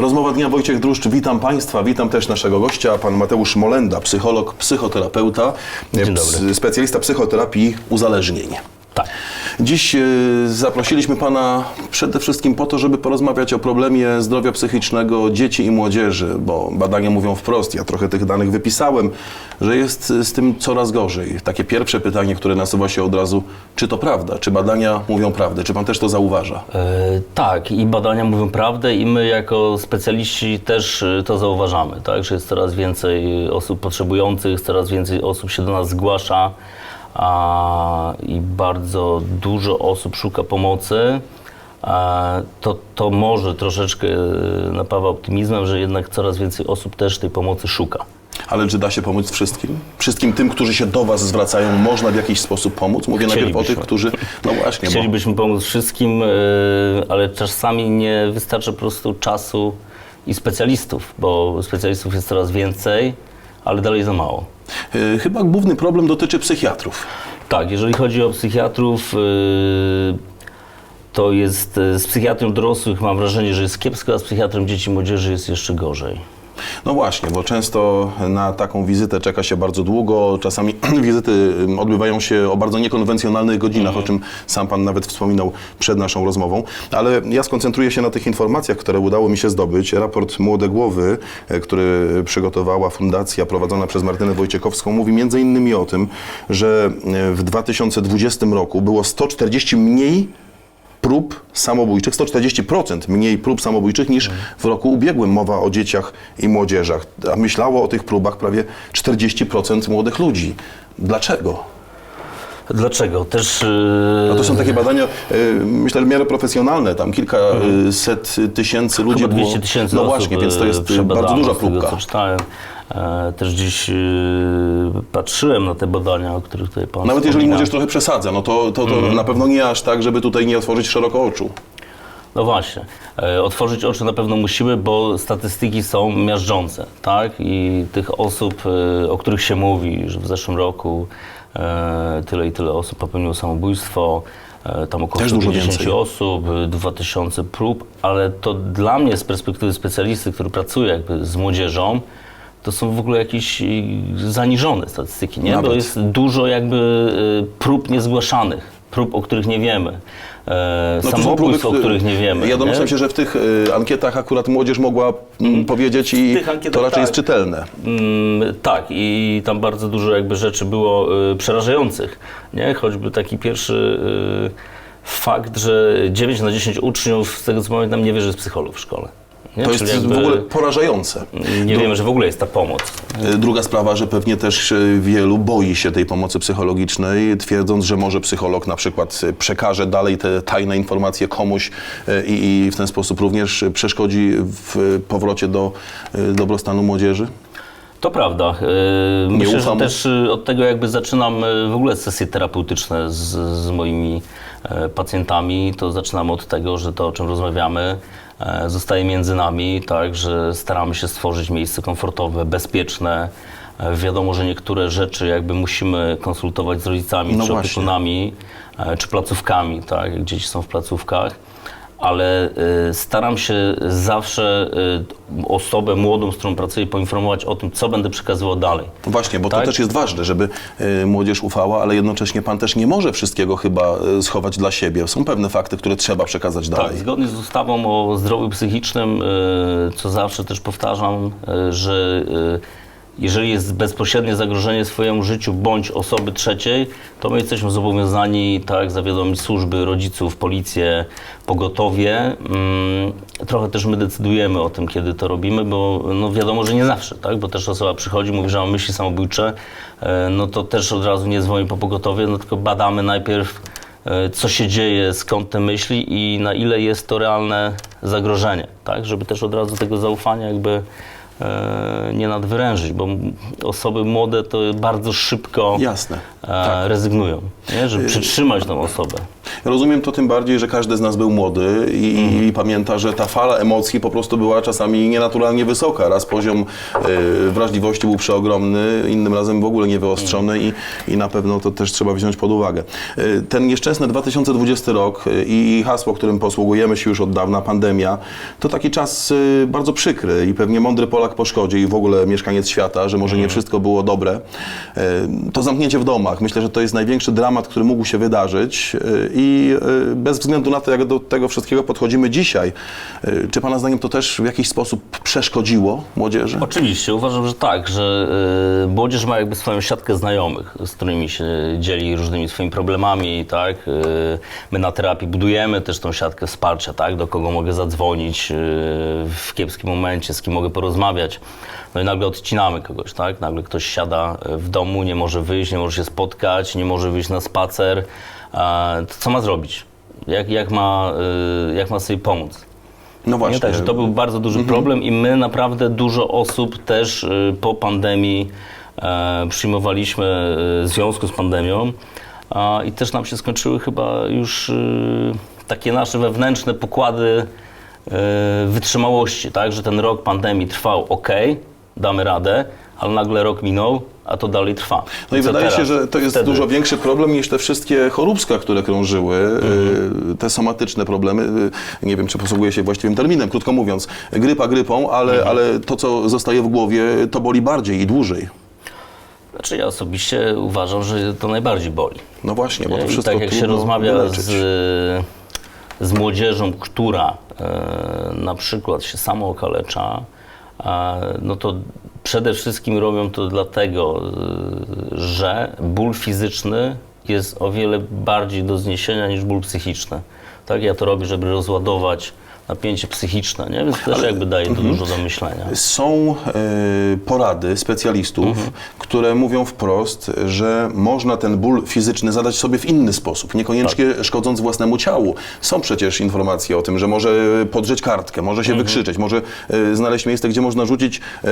Rozmowa dnia Wojciech Druszcz. Witam Państwa, witam też naszego gościa, pan Mateusz Molenda, psycholog, psychoterapeuta, specjalista psychoterapii uzależnień. Dziś e, zaprosiliśmy Pana przede wszystkim po to, żeby porozmawiać o problemie zdrowia psychicznego dzieci i młodzieży, bo badania mówią wprost, ja trochę tych danych wypisałem, że jest z tym coraz gorzej. Takie pierwsze pytanie, które nasuwa się od razu, czy to prawda? Czy badania mówią prawdę? Czy Pan też to zauważa? E, tak, i badania mówią prawdę, i my jako specjaliści też e, to zauważamy, tak, że jest coraz więcej osób potrzebujących, coraz więcej osób się do nas zgłasza a, i bardzo dużo osób szuka pomocy. A, to, to może troszeczkę napawa optymizmem, że jednak coraz więcej osób też tej pomocy szuka. Ale czy da się pomóc wszystkim? Wszystkim tym, którzy się do Was zwracają, można w jakiś sposób pomóc? Mówię najpierw o tych, którzy... No właśnie, bo... Chcielibyśmy pomóc wszystkim, e, ale czasami nie wystarczy po prostu czasu i specjalistów, bo specjalistów jest coraz więcej, ale dalej za mało. E, Chyba główny problem dotyczy psychiatrów. Tak, jeżeli chodzi o psychiatrów, e, to jest e, z psychiatrą dorosłych mam wrażenie, że jest kiepsko, a z psychiatrem dzieci i młodzieży jest jeszcze gorzej. No właśnie, bo często na taką wizytę czeka się bardzo długo. Czasami wizyty ym, odbywają się o bardzo niekonwencjonalnych godzinach, o czym sam Pan nawet wspominał przed naszą rozmową. Ale ja skoncentruję się na tych informacjach, które udało mi się zdobyć. Raport Młode Głowy, e, który przygotowała fundacja prowadzona przez Martynę Wojciechowską, mówi między innymi o tym, że e, w 2020 roku było 140 mniej prób samobójczych, 140% mniej prób samobójczych niż w roku ubiegłym. Mowa o dzieciach i młodzieżach. A myślało o tych próbach prawie 40% młodych ludzi. Dlaczego? Dlaczego? Też... e, No to są takie badania, y, myślę, w miarę profesjonalne. Tam kilkaset tysięcy ludzi Chyba było. 200 tysięcy No właśnie, więc to e, jest bardzo duża z tego, próbka. co czytałem. E, Też dziś e, patrzyłem na te badania, o których tutaj Pan Nawet jeżeli młodzież trochę przesadza, no to, to, to na pewno nie aż tak, żeby tutaj nie otworzyć szeroko oczu. No właśnie. E, Otworzyć oczy na pewno musimy, bo statystyki są miażdżące, tak? I tych osób, e, o których się mówi, że w zeszłym roku e, tyle i tyle osób popełniło samobójstwo, e, tam około Też dużo 150 więcej. osób, e, 2000 prób, ale to dla mnie z perspektywy specjalisty, który pracuje jakby z młodzieżą, to są w ogóle jakieś e, zaniżone statystyki, nie? Nawet. Bo jest dużo jakby e, prób niezgłaszanych, prób, o których nie wiemy. E, No samobójstw, o których nie wiemy. Ja domyślam nie? się, że w tych y, ankietach akurat młodzież mogła mm, powiedzieć i to raczej tak. jest czytelne. Mm, tak, i tam bardzo dużo jakby rzeczy było y, przerażających, nie? Choćby taki pierwszy y, fakt, że 9 na 10 uczniów, z tego co pamiętam, nie wie, że jest psycholog w szkole. Nie? To jest Czyli w ogóle porażające. Nie wiemy, że w ogóle jest ta pomoc. Y, Druga sprawa, że pewnie też y, wielu boi się tej pomocy psychologicznej, twierdząc, że może psycholog na przykład y, przekaże dalej te tajne informacje komuś i, i w ten sposób również przeszkodzi w powrocie do dobrostanu młodzieży. To prawda. Yy, Myślę, ufam. że też y, od tego jakby zaczynam y, w ogóle sesje terapeutyczne z, z moimi e, pacjentami. To zaczynamy od tego, że to, o czym rozmawiamy, e, zostaje między nami, tak, że staramy się stworzyć miejsce komfortowe, bezpieczne. E, Wiadomo, że niektóre rzeczy jakby musimy konsultować z rodzicami No czy opiekunami, czy placówkami, tak, jak dzieci są w placówkach ale y, staram się zawsze y, osobę młodą, z którą pracuję, poinformować o tym, co będę przekazywał dalej. Właśnie, bo to Tak? też jest ważne, żeby y, młodzież ufała, ale jednocześnie pan też nie może wszystkiego chyba schować dla siebie. Są pewne fakty, które trzeba przekazać Tak, dalej. zgodnie z ustawą o zdrowiu psychicznym, co zawsze też powtarzam, że jeżeli jest bezpośrednie zagrożenie swojemu życiu bądź osoby trzeciej, to my jesteśmy zobowiązani tak zawiadomić służby, rodziców, policję, pogotowie. Mm, Trochę też my decydujemy o tym, kiedy to robimy, bo no wiadomo, że nie zawsze, tak? bo też osoba przychodzi, mówi, że ma myśli samobójcze, e, no to też od razu nie dzwoni po pogotowie, no tylko badamy najpierw e, co się dzieje, skąd te myśli i na ile jest to realne zagrożenie, tak? Żeby też od razu tego zaufania jakby nie nadwyrężyć, bo osoby młode to bardzo szybko Jasne. E, rezygnują, nie? żeby przytrzymać tą osobę. Rozumiem to tym bardziej, że każdy z nas był młody i, Mhm. i pamięta, że ta fala emocji po prostu była czasami nienaturalnie wysoka. Raz poziom y, wrażliwości był przeogromny, innym razem w ogóle niewyostrzony i, i na pewno to też trzeba wziąć pod uwagę. Y, ten nieszczęsny 2020 rok y, i hasło, którym posługujemy się już od dawna, pandemia, to taki czas y, bardzo przykry i pewnie mądry Polak po szkodzie i w ogóle mieszkaniec świata, że może nie wszystko było dobre. Y, to zamknięcie w domach, myślę, że to jest największy dramat, który mógł się wydarzyć y, i y, bez względu na to, jak do tego wszystkiego podchodzimy dzisiaj, y, czy Pana zdaniem to też w jakiś sposób przeszkodziło młodzieży? Oczywiście, uważam, że tak, że młodzież ma jakby swoją siatkę znajomych, z którymi się dzieli różnymi swoimi problemami, tak. My na terapii budujemy też tą siatkę wsparcia, tak, do kogo mogę zadzwonić w kiepskim momencie, z kim mogę porozmawiać. No i nagle odcinamy kogoś, tak, nagle ktoś siada w domu, nie może wyjść, nie może się spotkać, nie może wyjść na spacer. To co ma zrobić? Jak, jak, ma, y, jak ma sobie pomóc? No właśnie. Nie, także to był bardzo duży problem i my naprawdę dużo osób też y, po pandemii e, przyjmowaliśmy w związku z pandemią i też nam się skończyły chyba już takie nasze wewnętrzne pokłady wytrzymałości, tak, że ten rok pandemii trwał ok, damy radę, ale nagle rok minął, a to dalej trwa. No i co wydaje się, teraz? że to jest Wtedy. dużo większy problem niż te wszystkie choróbska, które krążyły, y, te somatyczne problemy. y, Nie wiem, czy posługuje się właściwym terminem, krótko mówiąc. Grypa grypą, ale, ale to, co zostaje w głowie, to boli bardziej i dłużej. Znaczy ja osobiście uważam, że to najbardziej boli. No właśnie, bo to I wszystko tak jak się rozmawia wyleczyć. z, z młodzieżą, która e, na przykład się samo okalecza, no to przede wszystkim robią to dlatego, e, że ból fizyczny jest o wiele bardziej do zniesienia niż ból psychiczny. Tak, ja to robię, żeby rozładować napięcie psychiczne, nie? więc też jakby daje to dużo do myślenia. Są e, porady specjalistów, Mhm. które mówią wprost, że można ten ból fizyczny zadać sobie w inny sposób, niekoniecznie Tak. szkodząc własnemu ciału. Są przecież informacje o tym, że może podrzeć kartkę, może Mhm. się wykrzyczeć, może e, znaleźć miejsce, gdzie można rzucić, e,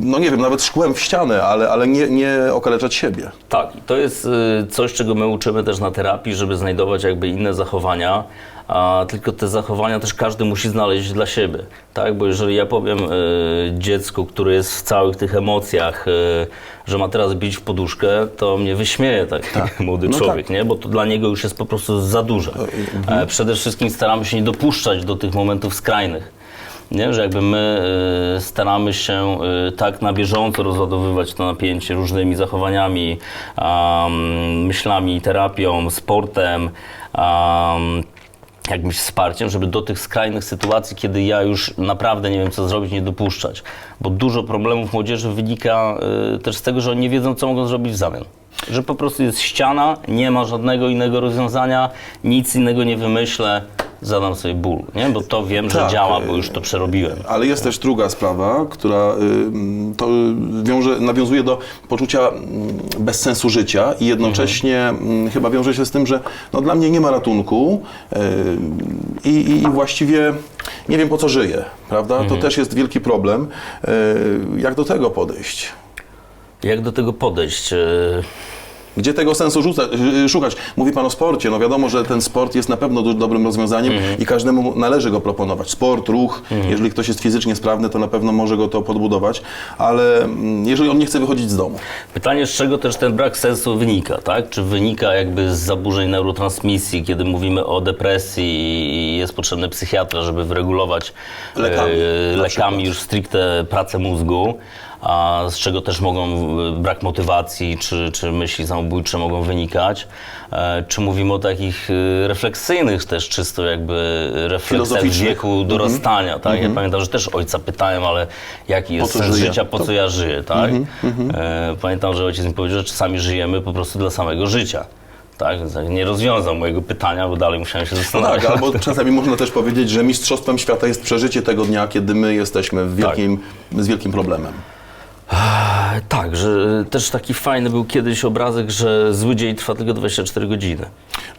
no nie wiem, nawet szkłem w ścianę, ale, ale nie, nie okaleczać siebie. Tak, to jest y, coś, czego my uczymy też na terapii, żeby znajdować jakby inne zachowania, a tylko te zachowania też każdy musi znaleźć dla siebie, tak? Bo jeżeli ja powiem y, dziecku, które jest w całych tych emocjach, y, że ma teraz bić w poduszkę, to mnie wyśmieje tak, młody No człowiek, tak. nie? Bo to dla niego już jest po prostu za duże. E, przede wszystkim staramy się nie dopuszczać do tych momentów skrajnych. Nie? Że jakby my y, staramy się y, tak na bieżąco rozładowywać to napięcie różnymi zachowaniami, um, myślami, terapią, sportem, um, jakimś wsparciem, żeby do tych skrajnych sytuacji, kiedy ja już naprawdę nie wiem, co zrobić, nie dopuszczać. Bo dużo problemów młodzieży wynika y, też z tego, że oni nie wiedzą, co mogą zrobić w zamian. Że po prostu jest ściana, nie ma żadnego innego rozwiązania, nic innego nie wymyślę, zadam sobie ból, nie? Bo to wiem, że Tak, działa, bo już to przerobiłem. Ale jest też druga sprawa, która y, mm, to wiąże, nawiązuje do poczucia mm, bezsensu życia i jednocześnie mm, chyba wiąże się z tym, że no, dla mnie nie ma ratunku y, i, i właściwie nie wiem po co żyję, prawda? To też jest wielki problem. Y, Jak do tego podejść? Jak do tego podejść? Gdzie tego sensu rzuca, y, szukać? Mówi Pan o sporcie. No wiadomo, że ten sport jest na pewno do, dobrym rozwiązaniem i każdemu należy go proponować. Sport, ruch, jeżeli ktoś jest fizycznie sprawny, to na pewno może go to podbudować, ale mm, jeżeli on nie chce wychodzić z domu. Pytanie, z czego też ten brak sensu wynika, tak? Czy wynika jakby z zaburzeń neurotransmisji, kiedy mówimy o depresji i jest potrzebny psychiatra, żeby wyregulować Lekami, e, lekami przykład. już stricte pracę mózgu, a z czego też mogą e, brak motywacji czy, czy myśli samobójcze mogą wynikać. E, Czy mówimy o takich e, refleksyjnych też czysto jakby refleksjach wieku dorastania, tak? Ja pamiętam, że też ojca pytałem, ale jaki jest sens żyję? życia, po co ja żyję, tak? E, pamiętam, że ojciec mi powiedział, że czasami żyjemy po prostu dla samego życia. Tak, Więc nie rozwiązał mojego pytania, bo dalej musiałem się No zastanawiać. tak, albo czasami można też powiedzieć, że mistrzostwem świata jest przeżycie tego dnia, kiedy my jesteśmy w wielkim, z wielkim problemem. Tak, że też taki fajny był kiedyś obrazek, że zły dzień trwa tylko 24 godziny.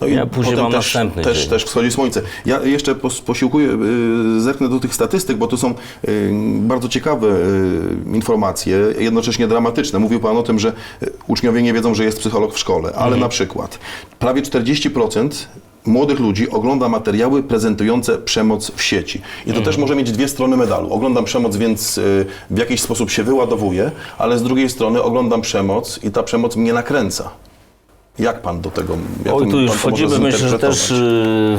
No ja później potem mam też, następny też, dzień. też wschodzi słońce. Ja jeszcze pos, posiłkuję, y, zerknę do tych statystyk, bo to są y, bardzo ciekawe informacje, jednocześnie dramatyczne. Mówił Pan o tym, że uczniowie nie wiedzą, że jest psycholog w szkole, ale Mhm. na przykład prawie 40% młodych ludzi ogląda materiały prezentujące przemoc w sieci. I to Mhm. też może mieć dwie strony medalu. Oglądam przemoc, więc y, w jakiś sposób się wyładowuję, ale z drugiej strony oglądam przemoc i ta przemoc mnie nakręca. Jak pan do tego? Jak Oj, tu już wchodzimy, myślę, że też y,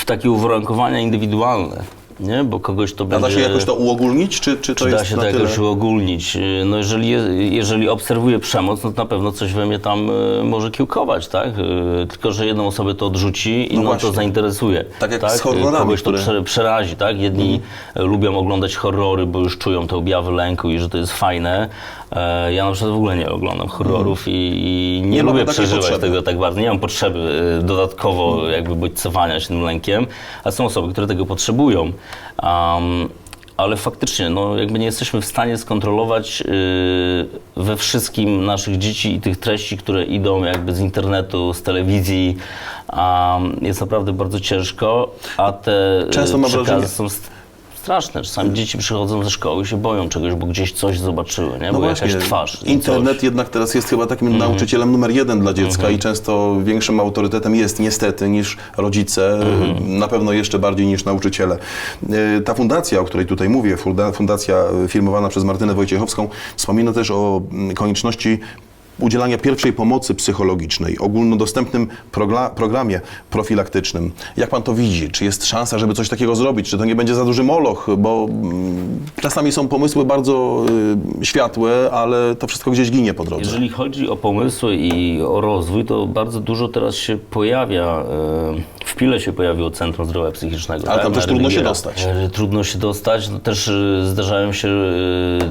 w takie uwarunkowania indywidualne, nie? Bo kogoś to A będzie... da się jakoś to uogólnić, czy, czy to Czy da się to tyle? jakoś uogólnić? No jeżeli, je- jeżeli obserwuję przemoc, no to na pewno coś we mnie tam y, może kiełkować, tak? Y, Tylko, że jedną osobę to odrzuci, inną to właśnie. zainteresuje. Tak jak z Y, horrorami, Kogoś to które- Mhm. prze, przerazi, tak? Jedni y, lubią oglądać horrory, bo już czują te objawy lęku i że to jest fajne. E, Ja na przykład w ogóle nie oglądam horrorów i, i nie, Mhm. Nie lubię przeżywać potrzeby. tego tak bardzo. Nie mam potrzeby dodatkowo Mhm. jakby bodźcowania się tym lękiem, a są osoby, które tego potrzebują. Um, ale faktycznie, no, jakby nie jesteśmy w stanie skontrolować y, we wszystkim naszych dzieci i tych treści, które idą jakby z internetu, z telewizji. Um, jest naprawdę bardzo ciężko, a te Często mam przekazy wrażenie- są straszne. Czasami dzieci przychodzą ze szkoły i się boją czegoś, bo gdzieś coś zobaczyły, nie? No bo jakaś twarz. internet coś. Jednak teraz jest chyba takim nauczycielem numer jeden dla dziecka i często większym autorytetem jest niestety niż rodzice, Mhm. na pewno jeszcze bardziej niż nauczyciele. E, Ta fundacja, o której tutaj mówię, funda- fundacja e, firmowana przez Martynę Wojciechowską, wspomina też o mm, konieczności udzielania pierwszej pomocy psychologicznej, ogólnodostępnym programie profilaktycznym. Jak pan to widzi? Czy jest szansa, żeby coś takiego zrobić? Czy to nie będzie za duży moloch? Bo mm, czasami są pomysły bardzo y, światłe, ale to wszystko gdzieś ginie po drodze. Jeżeli chodzi o pomysły i o rozwój, to bardzo dużo teraz się pojawia, e, w Pile się pojawiło Centrum Zdrowia Psychicznego. Ale tam na też trudno się dostać. E, Trudno się dostać, no też e, zdarzają się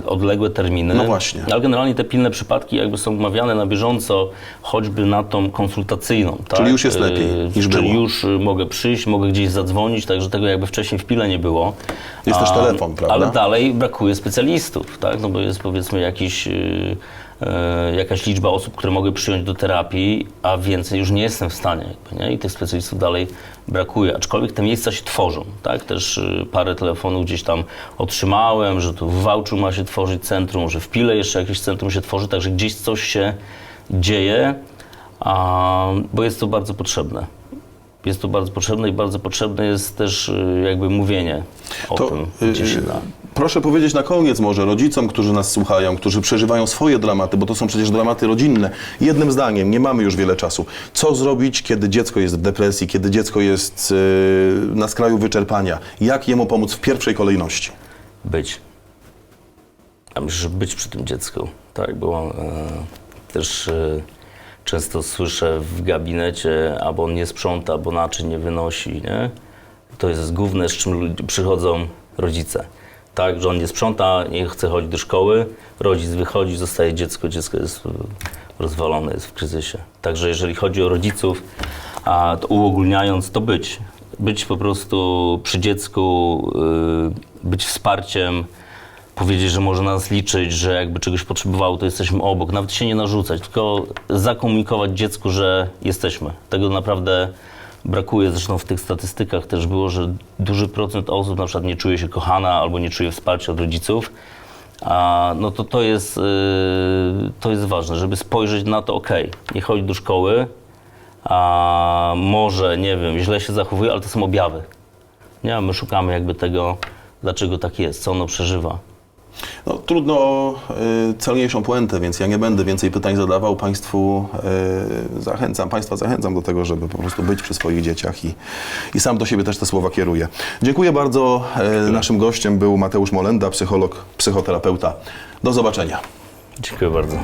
odległe terminy. No właśnie. Ale generalnie te pilne przypadki jakby są na bieżąco, choćby na tą konsultacyjną. Tak? już jest E, lepiej niż Czyli było. już e, mogę przyjść, mogę gdzieś zadzwonić, także tego jakby wcześniej w Pile nie było. Jest też telefon, prawda? Ale dalej brakuje specjalistów, tak? No bo jest powiedzmy jakiś, yy, jakaś liczba osób, które mogę przyjąć do terapii, a więcej już nie jestem w stanie. Jakby, nie? I tych specjalistów dalej brakuje. Aczkolwiek te miejsca się tworzą, tak? Też yy, parę telefonów gdzieś tam otrzymałem, że tu w Wałczu ma się tworzyć centrum, że w Pile jeszcze jakieś centrum się tworzy, także gdzieś coś się dzieje, a, bo jest to bardzo potrzebne. Jest to bardzo potrzebne i bardzo potrzebne jest też y, jakby mówienie o To, tym, gdzie y, się da. Proszę powiedzieć na koniec może rodzicom, którzy nas słuchają, którzy przeżywają swoje dramaty, bo to są przecież dramaty rodzinne. Jednym zdaniem, nie mamy już wiele czasu. Co zrobić, kiedy dziecko jest w depresji, kiedy dziecko jest y, na skraju wyczerpania? Jak jemu pomóc w pierwszej kolejności? Być. A myślę, że być przy tym dziecku, tak, bo e, też e, często słyszę w gabinecie, albo on nie sprząta, albo naczyń nie wynosi, nie? To jest główne, z czym przychodzą rodzice. Tak, że on nie sprząta, nie chce chodzić do szkoły, rodzic wychodzi, zostaje dziecko, dziecko jest e, rozwalone, jest w kryzysie. Także jeżeli chodzi o rodziców, a to uogólniając, to być. Być po prostu przy dziecku, y, być wsparciem, powiedzieć, że może nas liczyć, że jakby czegoś potrzebowało, to jesteśmy obok. Nawet się nie narzucać, tylko zakomunikować dziecku, że jesteśmy. Tego naprawdę brakuje. Zresztą w tych statystykach też było, że duży procent osób na przykład nie czuje się kochana albo nie czuje wsparcia od rodziców. A, no to to jest, y, to jest ważne, żeby spojrzeć na to, ok, nie chodzi do szkoły, a może, nie wiem, źle się zachowuje, ale to są objawy. Nie, my szukamy jakby tego, dlaczego tak jest, co ono przeżywa. No, trudno o y, celniejszą puentę, więc ja nie będę więcej pytań zadawał. Państwu y, zachęcam, Państwa zachęcam do tego, żeby po prostu być przy swoich dzieciach i, i sam do siebie też te słowa kieruję. Dziękuję bardzo. Y, naszym gościem był Mateusz Molenda, psycholog, psychoterapeuta. Do zobaczenia. Dziękuję bardzo.